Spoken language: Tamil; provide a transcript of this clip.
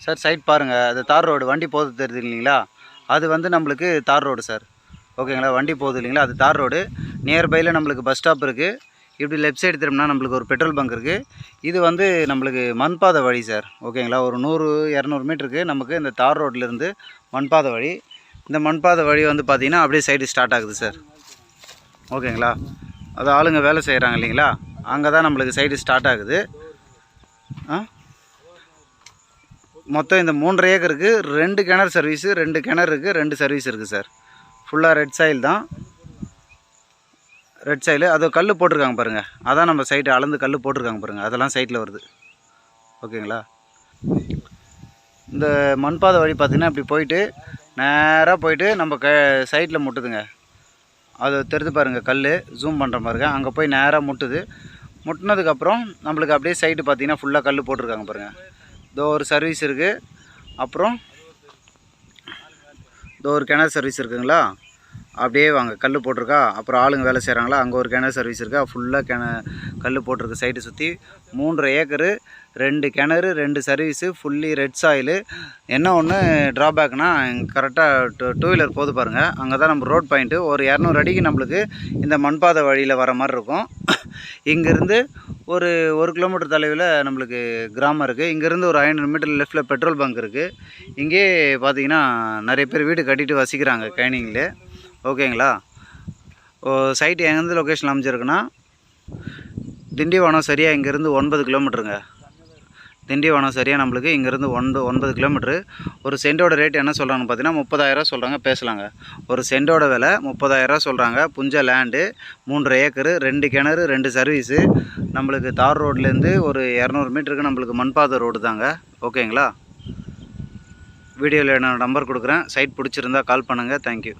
சார் சைட் பாருங்கள் அது தார் ரோடு வண்டி போது தெரியுது இல்லைங்களா அது வந்து நம்மளுக்கு தார் ரோடு சார். ஓகேங்களா? வண்டி போகுது இல்லைங்களா? அது தார் ரோடு. நியர்பையில் நம்மளுக்கு பஸ் ஸ்டாப் இருக்குது இப்படி லெஃப்ட் சைடு திரும்பினா நம்மளுக்கு ஒரு பெட்ரோல் பங்க் இருக்குது இது வந்து நம்மளுக்கு மண்பாதை வழி சார். ஓகேங்களா? ஒரு நூறு இரநூறு மீட்டருக்கு நமக்கு இந்த தார் ரோட்லேருந்து மண்பாதை வழி. இந்த மண்பாதை வழி வந்து பார்த்திங்கன்னா அப்படியே சைடு ஸ்டார்ட் ஆகுது சார். ஓகேங்களா? அது ஆளுங்க வேலை செய்கிறாங்க இல்லைங்களா? அங்கே தான் நம்மளுக்கு சைடு ஸ்டார்ட் ஆகுது. ஆ? மொத்தம் இந்த மூன்று ஏக்கருக்கு ரெண்டு கிணறு சர்வீஸு ரெண்டு கிணறு இருக்குது ரெண்டு சர்வீஸ் இருக்குது சார் ஃபுல்லாக ரெட் சாயில் தான். ரெட் சாயில் அது கல் போட்டிருக்காங்க பாருங்கள் அதான் நம்ம சைட்டு அளந்து கல் போட்டிருக்காங்க பாருங்கள் அதெல்லாம் சைட்டில் வருது. ஓகேங்களா இந்த மண்பாதை வழி பார்த்திங்கன்னா இப்படி போயிட்டு நேராக போயிட்டு நம்ம க சைட்டில் முட்டுதுங்க. அது தெரிஞ்சு பாருங்கள் கல் ஜூம் பண்ணுற பாருங்க. அங்கே போய் நேராக முட்டுது. முட்டினதுக்கப்புறம் நம்மளுக்கு அப்படியே சைட்டு பார்த்தீங்கன்னா ஃபுல்லாக கல் போட்டிருக்காங்க பாருங்கள் இதோ ஒரு சர்வீஸ் இருக்குது அப்புறம் இதோ ஒரு கிணறு சர்வீஸ் இருக்குங்களா? அப்படியே வாங்க கல் போட்டிருக்கா? அப்புறம் ஆளுங்க வேலை செய்கிறாங்களா அங்கே ஒரு கிணறு சர்வீஸ் இருக்கா? ஃபுல்லாக கிண கல் போட்டிருக்கு சைட்டை சுற்றி மூன்றரை ஏக்கரு ரெண்டு கிணறு ரெண்டு சர்வீஸு ஃபுல்லி ரெட் சாயிலு என்ன ஒன்று ட்ராபேக்னா கரெக்டாக டூ டூ வீலர் போது பாருங்கள் அங்கே தான் நம்ம ரோட் பாயிண்ட்டு ஒரு இரநூறு அடிக்கு நம்மளுக்கு இந்த மண்பாதை வழியில் வர மாதிரி இருக்கும். இங்கேருந்து ஒரு ஒரு கிலோமீட்டர் தொலைவில் நம்மளுக்கு கிராமம் இருக்குது இங்கேருந்து ஒரு ஐநூறு மீட்டர் லெஃப்ட்டில் பெட்ரோல் பங்க் இருக்குது இங்கே பார்த்தீங்கன்னா நிறைய பேர் வீடு கட்டிட்டு வசிக்கிறாங்க கைனிங்கில் ஓகேங்களா? ஓ சைட்டு எங்கேருந்து லொக்கேஷன் அமைஞ்சிருக்குன்னா திண்டிவனம் சரியாக இங்கேருந்து ஒன்பது கிலோமீட்டருங்க. திண்டிவனம் சரியாக நம்மளுக்கு இங்கேருந்து ஒன்பது ஒன்பது கிலோமீட்ரு. ஒரு சென்டோட ரேட் என்ன சொல்கிறாங்கன்னு பார்த்தீங்கன்னா முப்பதாயிரம் சொல்கிறாங்க பேசலாங்க. ஒரு சென்டோட விலை முப்பதாயிரரூவா சொல்கிறாங்க புஞ்ச லேண்டு மூன்றரை ஏக்கரு ரெண்டு கிணறு ரெண்டு சர்வீஸு நம்மளுக்கு தார் ரோட்லேருந்து ஒரு இரநூறு மீட்டருக்கு நம்மளுக்கு மண்பாதை ரோடு தாங்க. ஓகேங்களா? வீடியோவில் நான் நம்பர் கொடுக்குறேன். சைட் பிடிச்சிருந்தா கால் பண்ணுங்கள் தேங்க்யூ